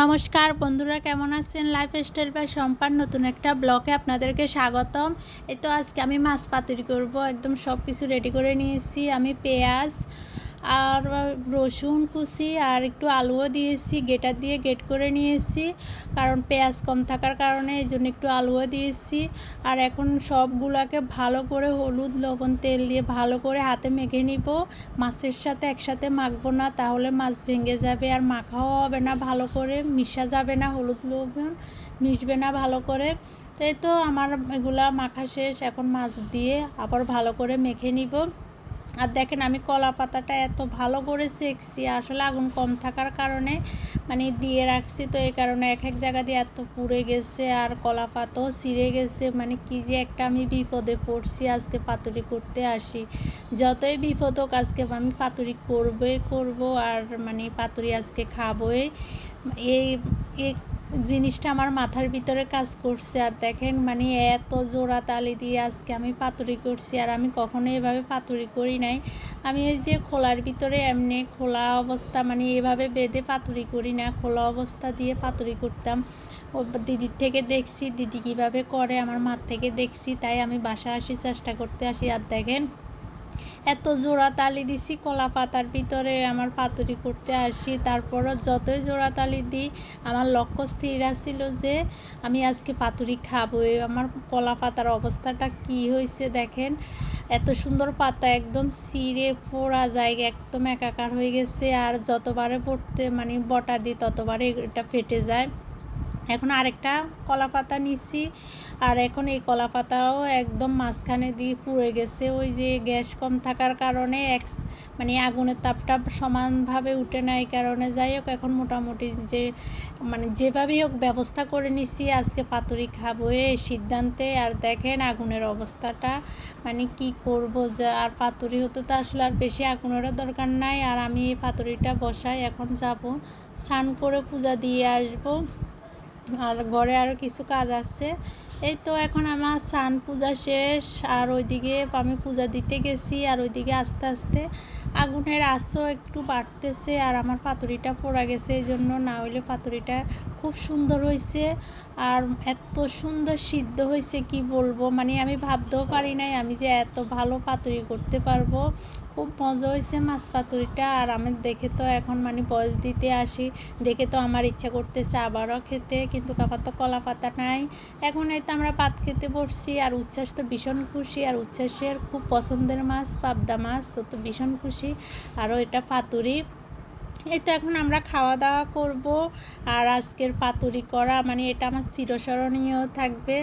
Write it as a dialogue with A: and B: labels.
A: নমস্কার, বন্ধুরা কেমন আছেন? লাইফ স্টাইল বা সম্পান নতুন একটা ব্লকে আপনাদেরকে স্বাগতম। এই তো আজকে আমি মাছ পাতুরি করব, একদম সব কিছু রেডি করে নিয়েছি। আমি পেঁয়াজ আর রসুন কুচি আর একটু আলুও দিয়েছি, গেটার দিয়ে গেট করে নিয়েছি। কারণ পেঁয়াজ কম থাকার কারণে এই জন্য একটু আলুও দিয়েছি। আর এখন সবগুলোকে ভালো করে হলুদ লবণ তেল দিয়ে ভালো করে হাতে মেখে নিব। মাছের সাথে একসাথে মাখবো না, তাহলে মাছ ভেঙে যাবে আর মাখাও হবে না ভালো করে, মিশা যাবে না হলুদ লবণ, মিশবে না ভালো করে। তাই তো আমার এগুলা মাখা শেষ, এখন মাছ দিয়ে আবার ভালো করে মেখে নিব। আর দেখেন আমি কলা পাতাটা এত ভালো করে সেকছি, আসলে আগুন কম থাকার কারণে মানে দিয়ে রাখছি। তো এই কারণে এক এক জায়গা দিয়ে এত পুড়ে গেছে আর কলা পাতাও ছিঁড়ে গেছে। মানে কি যে একটা আমি বিপদে পড়ছি আজকে পাতুরি করতে আসি। যতই বিপদ হোক আজকে আমি পাতুরি করবই করব আর মানে পাতুরি আজকে খাবই। এই জিনিসটা আমার মাথার ভিতরে কাজ করছে। আর দেখেন মানে এত জোড়া তালি দিয়ে আজকে আমি পাতুরি করছি, আর আমি কখনো এভাবে পাতুরি করি নাই। আমি এই যে খোলার ভিতরে এমনি খোলা অবস্থা মানে এভাবে বেঁধে পাতুরি করি না, খোলা অবস্থা দিয়ে পাতুরি করতাম। ও দিদির থেকে দেখছি, দিদি কীভাবে করে, আমার মার থেকে দেখছি, তাই আমি বাসা আসি চেষ্টা করতে আসি। আর দেখেন এত জোড়া তালি দিছি, কলা পাতার ভিতরে আমার পাতুরি করতে আসি। তারপরও যতই জোড়া তালি দিই, আমার লক্ষ্য স্থির ছিল যে আমি আজকে পাতুরি খাব আমার কলা পাতার অবস্থাটা কি হয়েছে দেখেন, এত সুন্দর পাতা একদম সিরে পোড়া জায়গা, একদম একাকার হয়ে গেছে। আর যতবারে পড়তে মানে বটা দিই, ততবারে এটা ফেটে যায়। এখন আরেকটা কলা পাতা নিচ্ছি। আর এখন এই কলা পাতাও একদম মাঝখানে দিয়ে পুড়ে গেছে। ওই যে গ্যাস কম থাকার কারণে এক মানে আগুনের তাপটা সমানভাবে উঠে না এই কারণে। যাই হোক, এখন মোটামুটি যে মানে যেভাবেই হোক ব্যবস্থা করে নিছি আজকে পাতুরি খাব এ সিদ্ধান্তে। আর দেখেন আগুনের অবস্থাটা মানে কি করব যে, আর পাতুরি হতে তো আসলে আর বেশি আগুনেরও দরকার নাই। আর আমি এই পাতুরিটা বসাই, এখন যাব, স্নান করে পূজা দিয়ে আসব। আর ঘরে আরও কিছু কাজ আছে। এই তো এখন আমার স্নান পূজা শেষ, আর ওইদিকে আমি পূজা দিতে গেছি, আর ওইদিকে আস্তে আস্তে আগুনের আঁচও একটু বাড়তেছে, আর আমার পাতুরিটা পড়া গেছে, এই জন্য না হইলে পাতুরিটা খুব সুন্দর হয়েছে আর এত সুন্দর সিদ্ধ হয়েছে কি বলব? মানে আমি ভাবতেও পারি নাই আমি যে এত ভালো পাতুরি করতে পারব। খুব মজা হয়েছে মাছ পাতুরিটা, আর আমি দেখে তো এখন মানে বয়স দিতে আসি, দেখে তো আমার ইচ্ছা করতেছে আবারও খেতে, কিন্তু কাপার তো কলা পাতা নাই। এখন এই তো আমরা পাত খেতে বসছি আর উচ্ছ্বাস তো ভীষণ খুশি আর উচ্ছ্বাসের খুব পছন্দের মাছ, পাবদা মাছ তো ভীষণ খুশি। আরও এটা পাতুরি। এই তো এখন আমরা খাওয়া দাওয়া করব। আর আজকের পাতুরি করা মানে এটা আমার চিরস্মরণীয় থাকবে।